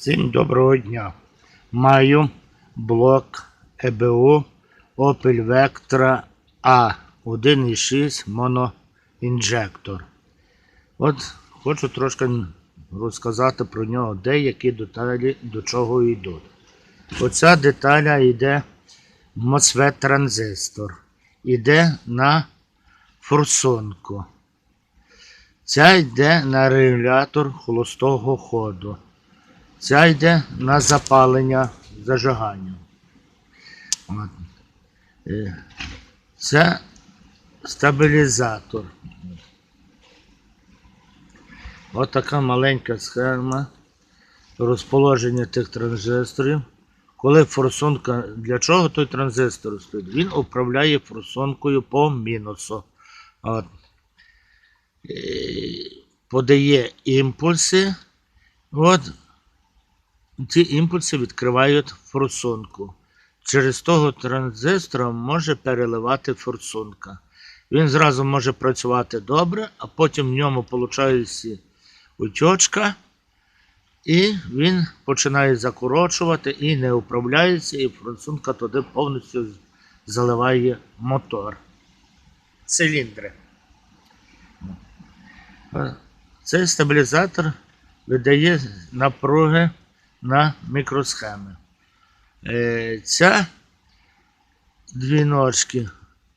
Всім доброго дня. Маю блок ЕБУ Opel Vectra A 1.6 моноінжектор. От хочу трошки розказати про нього, деякі деталі до чого йдуть. Оця деталя йде MOSFET транзистор. Іде на форсунку. Ця йде на регулятор холостого ходу. Ця йде на запалення зажигання. От. Е, Це стабілізатор. Така маленька схема розположення тих транзисторів. Коли форсунка, для чого той транзистор стоїть? Він управляє форсункою по мінусу. От. Е, Подає імпульси. От ці імпульси відкривають форсунку. Через того транзистора може переливати форсунка. Він зразу може працювати добре, а потім в ньому виходить утечка, і він починає закорочувати і не управляється, і форсунка туди повністю заливає мотор. Циліндри. Е, Цей стабілізатор видає напруги на мікросхеми. Е, Ця дві ножки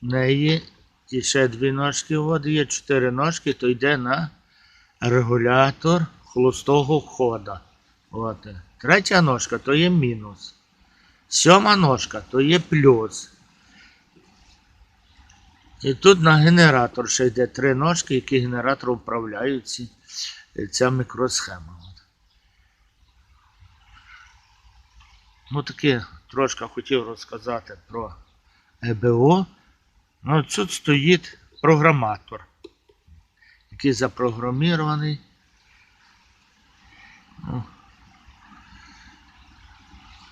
в неї і ще дві ножки. От є чотири ножки, то йде на регулятор холостого хода. От. Третя ножка то є мінус. Сьома ножка то є плюс. І тут на генератор ще йде три ножки, які генератором управляють ця мікросхема. Ну, таке трошки хотів розказати про ЕБО. Ну, тут стоїть програматор, який запрограмований. ну,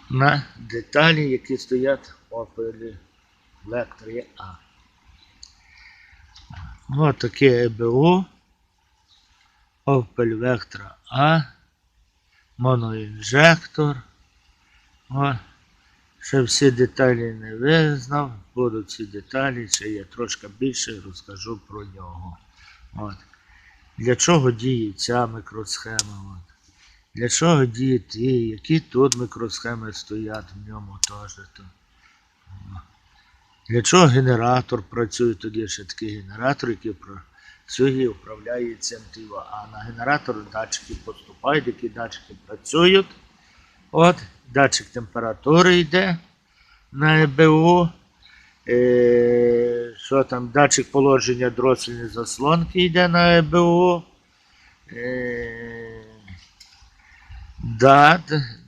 На деталі, які стоять в Vectra A. Ось таке ЕБО. Opel Vectra A. Моноінжектор. Ще всі деталі не визнав. Будуть ці деталі, ще я трошки більше розкажу про нього. От. Для чого діє ця мікросхема? От. Для чого діє ті, які тут мікросхеми стоять в ньому теж. То. Для чого генератор працює? Є ще такий генератор, який працює і управляє цим тіво. А на генератор датчики поступають, які датчики працюють. От, датчик температури йде на ЕБУ. Е, що там, датчик положення дроссельної заслонки йде на ЕБУ. Е, да,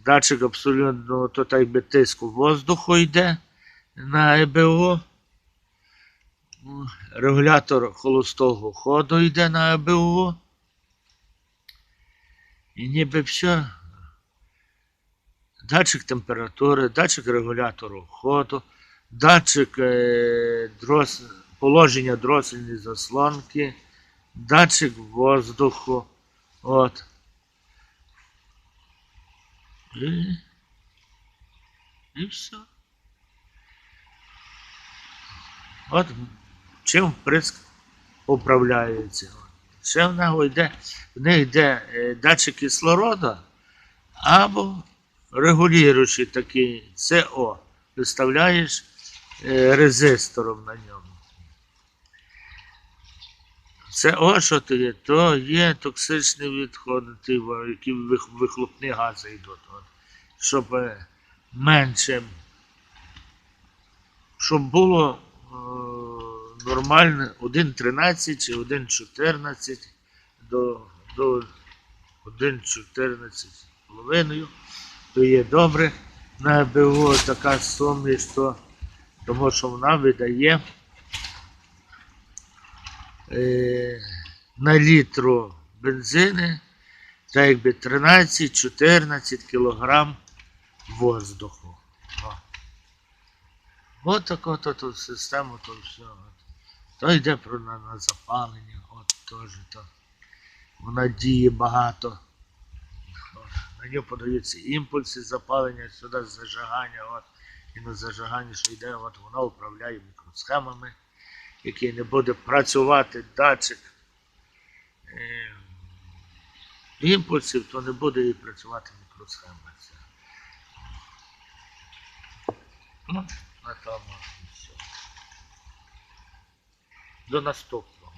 датчик абсолютно то так би тиску воздуху йде на ЕБУ. Регулятор холостого ходу йде на ЕБУ. І ніби все. Датчик температури, датчик регулятору ходу, датчик е, дрос, положення дросельної заслонки, датчик воздуху. От. І, і все. От чим вприск управляється. Ще в нього йде, в них йде е, датчик кислорода або регулюючий такий СО. Виставляєш е, резистором на ньому. СО, що то є? То є токсичні відходи, во- які вихлопні гази йдуть. От. Щоб е, менше, щоб було е, нормально 1.13 чи 1.14 до, до 1.14 половиною то є добре. На БУ така суміш, то, тому що вона видає е, на літру бензини та якби 13-14 кілограм воздуху. О. От таку то, то систему, то все. То йде про на, на запалення, от теж то. Вона діє багато. На нього подаються імпульси запалення сюди зажигання. От, і на зажиганні, що йде, от вона управляє мікросхемами, які не буде працювати датчик е, імпульсів, то не буде і працювати мікросхема. Ну, на тому все. До наступного.